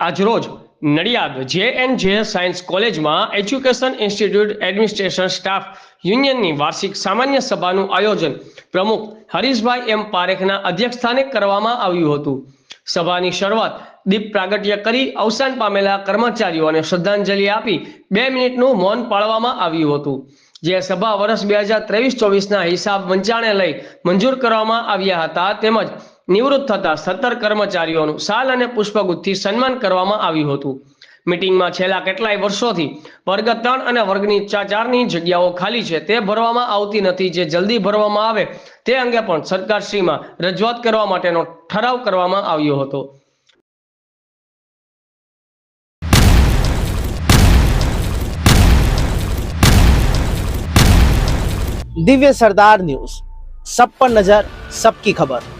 આજરોજ નડિયાદ જે N J science કોલેજમાં એજ્યુકેશન ઇન્સ્ટિટ્યૂટ એડમિનિસ્ટ્રેશન સ્ટાફ યુનિયનની વાર્ષિક સામાન્ય સભાનું આયોજન પ્રમુખ હરીશભાઈ એમ પારેખના અધ્યક્ષસ્થાને કરવામાં આવ્યું હતું. સભાની શરૂઆત દીપ પ્રાગટ્ય કરી અવસાન પામેલા કર્મચારીઓને શ્રદ્ધાંજલિ આપી બે મિનિટનું મૌન પાળવામાં આવ્યું હતું, જે સભા વર્ષ બે હજાર ત્રેવીસ ચોવીસના હિસાબ વંચાણે લઈ મંજૂર કરવામાં આવ્યા હતા. તેમજ નિવૃત્ત થતા સત્તર કર્મચારીઓનું સાલ અને પુષ્પગુથથી સન્માન કરવામાં આવ્યું હતું. મિટિંગમાં છેલ્લા કેટલાય વર્ષોથી વર્ગ ત્રણ અને વર્ગની ચારની જગ્યાઓ ખાલી છે. તે ભરવામાં આવતી નથી. જે જલ્દી ભરવામાં આવે તે અંગે પણ સરકારશ્રીમાં રજૂઆત કરવા માટેનો ઠરાવ કરવામાં આવ્યો હતો. દિવ્ય સરદાર ન્યૂઝ. સબ પર નજર, સબકી ખબર.